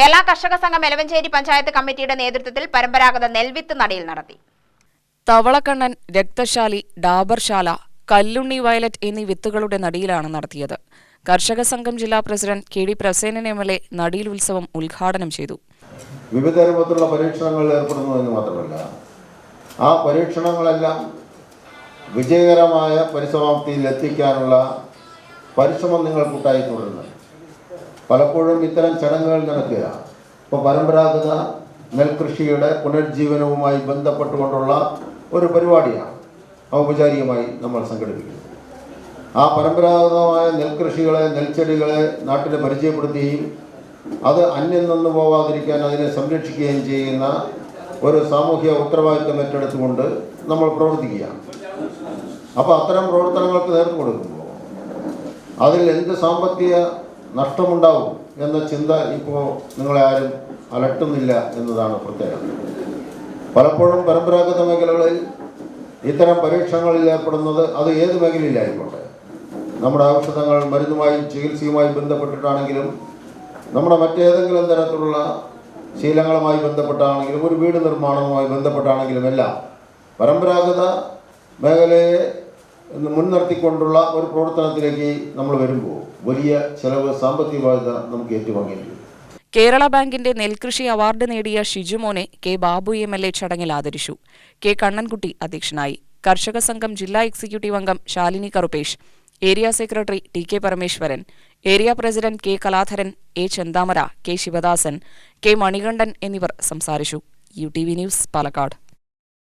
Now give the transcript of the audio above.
കേരള കർഷക സംഘം എലവഞ്ചേരി പഞ്ചായത്ത് കമ്മിറ്റിയുടെ നേതൃത്വത്തിൽ പരമ്പരാഗത നെൽവിത്ത് നടയിൽ നടത്തി. തവളക്കണ്ണൻ രക്തശാലി ഡാബർശാല കല്ലുണ്ണി വയലറ്റ് എന്നീ വിത്തുകളുടെ നടിയിലാണ് നടത്തിയത്. കർഷക സംഘം ജില്ലാ president K D Prasenan M L A നടിയിൽ ഉത്സവം ഉദ്ഘാടനം ചെയ്തു. വിവിധ രൂപത്തിലുള്ള പരീക്ഷണങ്ങളിൽ ഏർപ്പെടുന്നു എന്ന് മാത്രമല്ല ആ പരീക്ഷണങ്ങളെല്ലാം വിജയകരമായ പരിസമാപ്തിയിൽ എത്തിക്കാനുള്ള പരിശ്രമം നിങ്ങൾ കൂട്ടായി തുടരുന്നു പലപ്പോഴും ഇത്തരം ചടങ്ങുകൾ നടക്കുക. ഇപ്പോൾ പരമ്പരാഗത നെൽകൃഷിയുടെ പുനരുജ്ജീവനവുമായി ബന്ധപ്പെട്ടുകൊണ്ടുള്ള ഒരു പരിപാടിയാണ് ഔപചാരികമായി നമ്മൾ സംഘടിപ്പിക്കുന്നത്. ആ പരമ്പരാഗതമായ നെൽകൃഷികളെ നെൽച്ചെടികളെ നാട്ടിൽ പരിചയപ്പെടുത്തുകയും അത് അന്യം നിന്ന് പോവാതിരിക്കാൻ അതിനെ സംരക്ഷിക്കുകയും ചെയ്യുന്ന ഒരു സാമൂഹ്യ ഉത്തരവാദിത്വം ഏറ്റെടുത്തുകൊണ്ട് നമ്മൾ പ്രവർത്തിക്കുകയാണ്. അപ്പോൾ അത്തരം പ്രവർത്തനങ്ങൾക്ക് നേർന്നു കൊടുക്കുമ്പോൾ അതിൽ എന്ത് സാമ്പത്തിക നഷ്ടമുണ്ടാവും എന്ന ചിന്ത ഇപ്പോൾ നിങ്ങളെ ആരും അലട്ടുന്നില്ല എന്നതാണ് പ്രത്യേകത പലപ്പോഴും പരമ്പരാഗത മേഖലകളിൽ ഇത്തരം പരീക്ഷണങ്ങളിൽ ഏർപ്പെടുന്നത് അത് ഏത് മേഖലയിലായിക്കോട്ടെ? നമ്മുടെ ഔഷധങ്ങൾ മരുന്നുമായി ചികിത്സയുമായി ബന്ധപ്പെട്ടിട്ടാണെങ്കിലും നമ്മുടെ മറ്റേതെങ്കിലും തരത്തിലുള്ള ശീലങ്ങളുമായി ബന്ധപ്പെട്ടാണെങ്കിലും ഒരു വീട് നിർമ്മാണവുമായി ബന്ധപ്പെട്ടാണെങ്കിലും എല്ലാം പരമ്പരാഗത മേഖലയെ മുൻനിർത്തിക്കൊണ്ടുള്ള ഒരു പ്രവർത്തനത്തിലേക്ക് നമ്മൾ വരുമ്പോൾ വലിയ ചെലവ് സാമ്പത്തിക ബാധ്യത നമുക്ക് ഏറ്റുവാങ്ങേണ്ടി വരും. കേരള ബാങ്കിന്റെ നെൽകൃഷി അവാർഡ് നേടിയ ഷിജുമോനെ K Babu M L A ചടങ്ങിൽ ആദരിച്ചു. കെ കണ്ണൻകുട്ടി അധ്യക്ഷനായി. കർഷക സംഘം ജില്ലാ എക്സിക്യൂട്ടീവ് അംഗം Shalini Karupesh area secretary T K Parameswaran. Area president K Kaladharan A Chenthamara K Sivadasan K Manikandan എന്നിവർ സംസാരിച്ചു. U T V news Palakkad.